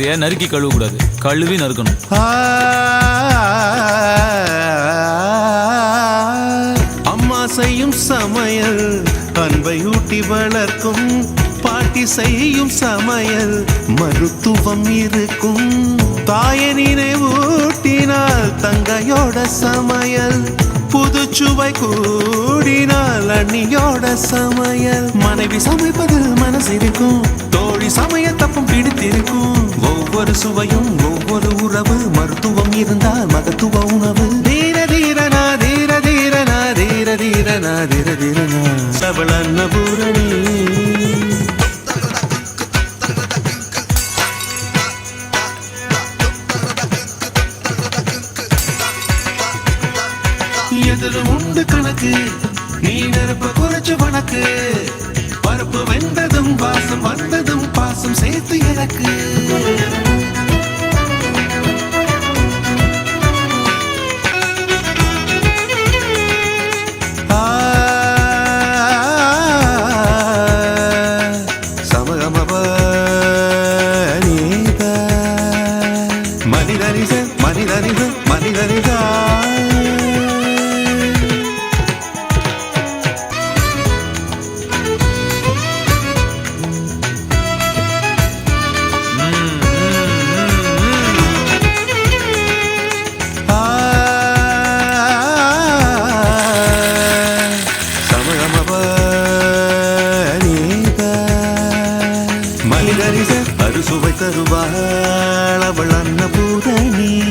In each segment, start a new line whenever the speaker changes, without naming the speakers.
காய்கறியை நறுக்கி கழுவக்கூடாது. கழுவி நறுக்கணும்.
அம்மா செய்யும் சமையல் அன்பை ஊட்டி வளர்க்கும். பாட்டி செய்யும் சமையல் மருத்துவம் இருக்கும். தாயை நினைவூட்டினால் தங்கையோட சமையல் புது சுவை கூடினால் அண்ணியோட சமையல். மனைவி சமைப்பதில் மனசிருக்கும் தோழி சமை ஒவ்வொரு சுவையும் ஒவ்வொரு உறவு மருத்துவம் இருந்தால் மகத்துவ உணவு. தீர தீரனா தீர தீரனா தீர தீரனா தீர தீரனா சபல அன்னபூரணி. எதிலும் உண்டு கணக்கு நீ நெருப்ப குறைச்சு வணக்கு. பருப்பு வெந்ததும் வாசம் வந்ததும் பாசம் சேர்த்து எனக்கு. மனிதனிச மனிதனிச மனிதனிதா அறுசுவை தருவாள் அவள் அன்னபூரணி.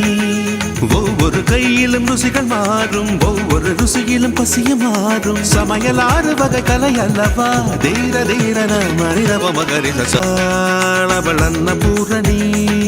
ஒவ்வொரு கையிலும் ருசிகள் மாறும் ஒவ்வொரு ருசியிலும் பசிய மாறும். சமையல் ஆறு வகை கலை அல்லவா? தீர தீரன மனிதவ மகரித அவள் அன்னபூரணி.